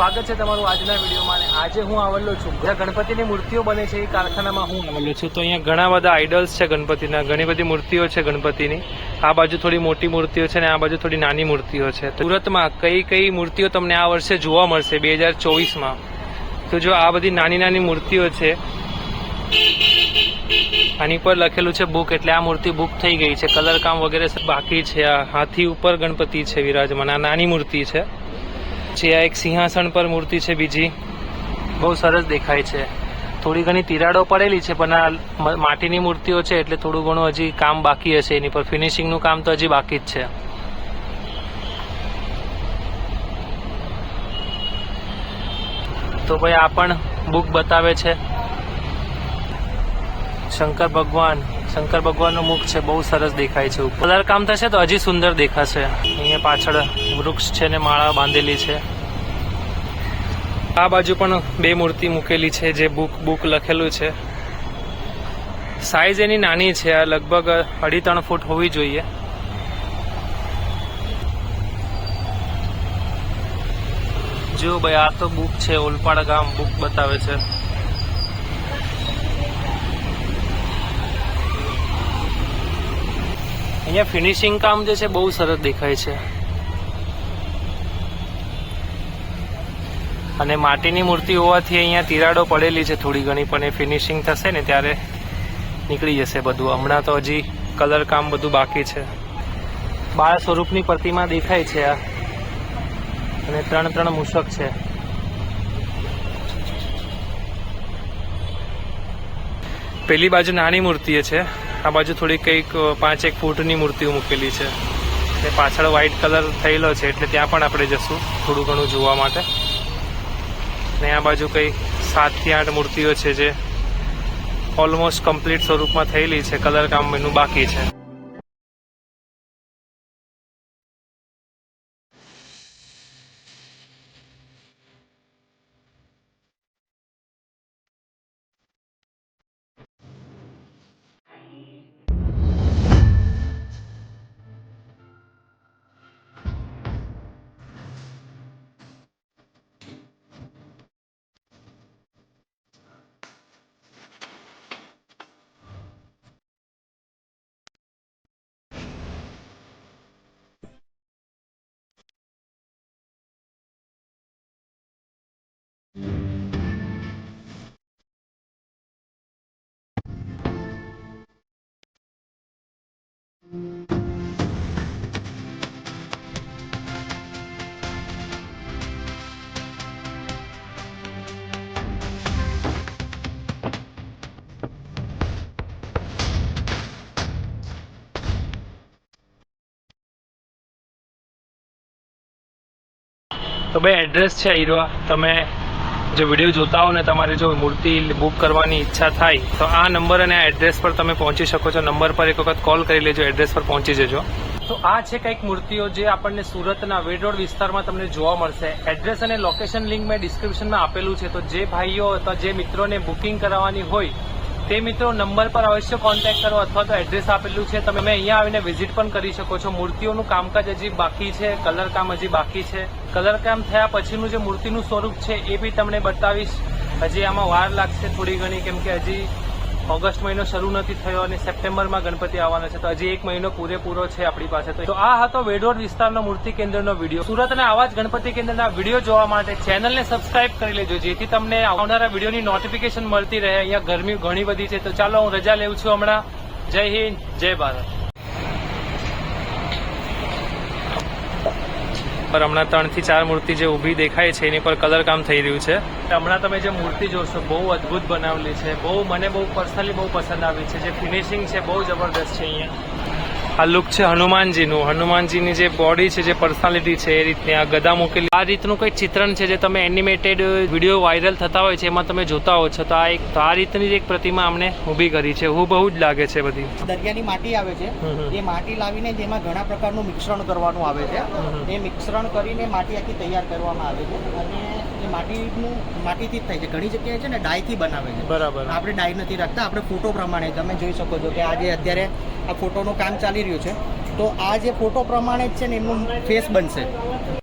સ્વાગત છે તમારું આજના વિડીયોમાં આજે હું આવેલો છું. જ્યાં ગણપતિની મૂર્તિઓ બને છે એ કારખાનામાં હું આવેલો છું. તો અહીંયા ઘણા બધા આઇડલ્સ છે ગણપતિના. ઘણી બધી મૂર્તિઓ છે ગણપતિની. આ બાજુ થોડી મોટી મૂર્તિઓ છે અને આ બાજુ થોડી નાની મૂર્તિઓ છે. સુરતમાં કઈ કઈ મૂર્તિઓ તમને આ વર્ષે જોવા મળશે બે હજાર ચોવીસમાં તો જો આ બધી નાની નાની મૂર્તિઓ છે, આની પર લખેલું છે બુક એટલે આ મૂર્તિ બુક થઈ ગઈ છે. કલર કામ વગેરે બાકી છે. આ હાથી ઉપર ગણપતિ છે વિરાજમાન. આ નાની મૂર્તિ છે. જે આ એક સિંહાસન પર મૂર્તિ છે બીજી. બહુ સરસ દેખાય છે. થોડી ઘણી તિરાડો પડેલી છે, પણ આ માટીની મૂર્તિઓ છે, એટલે થોડું ઘણું હજી કામ બાકી હશે. એની પર ફિનિશિંગનું કામ તો હજી બાકી જ છે. તો ભાઈ, આ પણ બુક બતાવે છે. શંકર ભગવાન, શંકર ભગવાનનું મુખ છે, બહુ સરસ દેખાય છે કલર કામ થશે તો હજી સુંદર દેખાશે. અહીંયા પાછળ વૃક્ષ છે ને માળા બાંધેલી છે. આ બાજુ પણ બે મૂર્તિ મૂકેલી છે જે બુક બુક લખેલું છે. સાઈઝ એની નાની છે, આ લગભગ અઢી, ત્રણ ફૂટ હોવી જોઈએ. જો ભાઈ, આ તો બુક છે, ઓલપાડ ગામ બુક બતાવે છે. અહીંયા ફિનિશિંગ કામ જે છે, બહુ સરસ દેખાય છે. અને માટીની મૂર્તિ હોવાથી અહીંયા તિરાડો પડેલી છે થોડી ઘણી, પણ એ ફિનિશિંગ થશે ને ત્યારે નીકળી જશે બધું. હમણાં તો હજી કલર કામ બધું બાકી છે. બાળ સ્વરૂપની પ્રતિમા દેખાય છે આ. અને ત્રણ ત્રણ મૂષક છે. પેલી બાજુ નાની મૂર્તિ છે. આ બાજુ થોડી કંઈક પાંચ એક ફૂટની મૂર્તિઓ મૂકેલી છે. ને પાછળ વ્હાઇટ કલર થયેલો છે, એટલે ત્યાં પણ આપણે જશું થોડું ઘણું જોવા માટે. ને આ બાજુ કંઈ સાતથી આઠ મૂર્તિઓ છે જે ઓલમોસ્ટ કમ્પ્લીટ સ્વરૂપમાં થયેલી છે. કલર કામ એનું બાકી છે. તો ભાઈ એડ્રેસ છે હીરો. તમે જો વીડિયો જોતા હો ને તમારે જો મૂર્તિ બુક કરવાની ઈચ્છા થાય, તો આ નંબર અને આ એડ્રેસ પર તમે પહોંચી શકો છો. નંબર પર એક વખત કોલ કરી લેજો, એડ્રેસ પર પહોંચી જજો. તો આ છે કંઈક મૂર્તિઓ જે આપણને સુરતના વેડ રોડ વિસ્તારમાં તમને જોવા મળશે. એડ્રેસ અને લોકેશન લિંક મેં ડિસ્ક્રિપ્શનમાં આપેલું છે. તો જે ભાઈઓ અથવા જે મિત્રોને બુકિંગ કરાવવાની હોય તે મિત્રો નંબર પર અવશ્ય કોન્ટેક્ટ કરો અથવા તો એડ્રેસ આપેલું છે. તમે અહીંયા આવીને વિઝિટ પણ કરી શકો છો. મૂર્તિઓનું કામકાજ હજી બાકી છે. કલર કામ હજી બાકી છે. કલર કામ થયા પછીનું જે મૂર્તિનું સ્વરૂપ છે એ બી તમને બતાવીશ. હજી આમાં વાર લાગશે થોડી ઘણી, કેમ કે હજી ઓગસ્ટ મહિનો શરૂ નથી થયો અને સપ્ટેમ્બરમાં ગણપતિ આવવાના છે, તો હજી એક મહિનો પૂરેપૂરો છે આપણી પાસે. તો આ હતો વેડોર વિસ્તારનો મૂર્તિ કેન્દ્રનો વીડિયો. સુરતના આવા જ ગણપતિ કેન્દ્રના વીડિયો જોવા માટે ચેનલને સબસ્ક્રાઇબ કરી લેજો, જેથી તમને આવનારા વિડીયોની નોટિફિકેશન મળતી રહે. અહીંયા ગરમી ઘણી બધી છે, તો ચાલો હું રજા લેવું છું હમણાં. જય હિન્દ, જય ભારત. પર હમણાં ત્રણથી ચાર મૂર્તિ જે ઊભી દેખાય છે, એની પર કલર કામ થઈ રહ્યું છે. હમણાં તમે જે મૂર્તિ જોશો, બહુ અદ્ભુત બનાવેલી છે. બહુ, મને બહુ પર્સનલી બહુ પસંદ આવી છે. જે ફિનિશિંગ છે, બહુ જબરદસ્ત છે અહીંયા. આ લુક છે હનુમાનજીનું. હનુમાનજીની જે બોડી છે જે પર્સનાલિટી છે એ રીતની આ ગદા મૂકેલી. આ રીતનું કંઈક ચિત્રણ છે જે તમે એનિમેટેડ વીડિયો વાયરલ થતા હોય છે એમાં તમે જોતા હો છો. તો આ એક આ રીતની જ એક પ્રતિમા અમને ઊભી કરી છે. હું બહુ જ લાગે છે બધી. દરિયાની માટી આવે છે. એ માટી લાવીને જેમાં ઘણા પ્રકારનું મિશ્રણ કરવાનું આવે છે. એ મિશ્રણ કરીને માટી આખી તૈયાર કરવામાં આવે છે. અને એ માટીનું માટીથી જ થાય છે. ઘણી જગ્યાએ છે ને ડાયથી બનાવે છે. બરાબર. આપણે ડાય નથી રાખતા. આપણે ફોટો પ્રમાણે. તમે જોઈ શકો છો કે આજે અત્યારે આ ફોટોનું કામ ચાલી રહ્યું છે. તો આ જે ફોટો પ્રમાણે જ છે ને એમનું ફેસ બનશે.